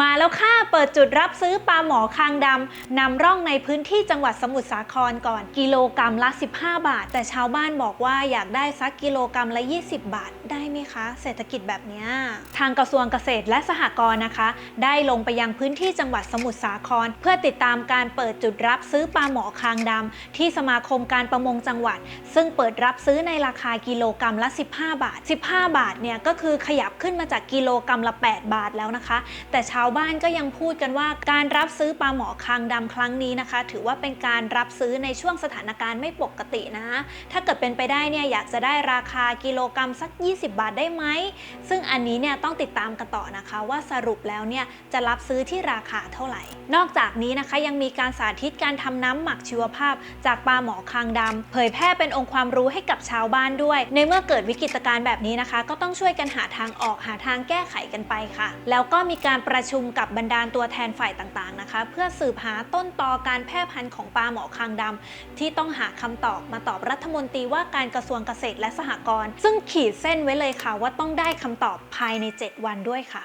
มาแล้วค่ะ เปิดจุดรับซื้อปลาหมอคางดำนำร่องในพื้นที่จังหวัดสมุทรสาครก่อน กิโลกรรัมละ 15 บาท แต่ชาวบ้านบอกว่าอยากได้สักกิโลกรรัมละ 20 บาท ได้ไหมคะ เศรษฐกิจแบบนี้ ทางกระทรวงเกษตรและสหกรณ์นะคะ ได้ลงไปยังพื้นที่จังหวัดสมุทรสาคร เพื่อติดตามการเปิดจุดรับซื้อปลาหมอคางดำที่สมาคมการประมงจังหวัด ซึ่งเปิดรับซื้อในราคากิโลกรรัมละ 15 บาท 15 บาทเนี่ยก็คือขยับขึ้นมาจากกิโลกรรัมละ 8 บาทแล้วนะคะ แต่ชาวบ้านก็ยังพูดกันว่าการรับซื้อปลาหมอคางดำครั้งนี้นะคะ ถือว่าเป็นการรับซื้อในช่วงสถานการณ์ไม่ปกตินะ ถ้าเกิดเป็นไปได้เนี่ยอยากจะได้ราคากิโลกรรัมสัก 20 บาทได้ไหม ซึ่งอันนี้เนี่ยต้องติดตามกันต่อนะคะว่าสรุปแล้วเนี่ยจะรับซื้อที่ราคาเท่าไหร่ นอกจากนี้นะคะยังมีการสาธิตการทำน้ำหมักชีวภาพ จากปลาหมอคางดำเผยแพร่เป็นองค์ความรู้ให้กับชาวบ้านด้วย ในเมื่อเกิดวิกฤตการณ์แบบนี้นะคะ ก็ต้องช่วยกันหาทางออกหาทางแก้ไขกันไปค่ะ แล้วก็มีการประชุมกับบรรดาตัวแทนฝ่ายต่างๆนะคะ เพื่อสืบหาต้นตอการแพร่พันธุ์ของปลาหมอคางดำที่ต้องหาคำตอบมาตอบรัฐมนตรีว่าการกระทรวงเกษตรและสหกรณ์ซึ่งขีดเส้นไว้เลยค่ะว่าต้องได้คำตอบภายใน 7 วันด้วยค่ะ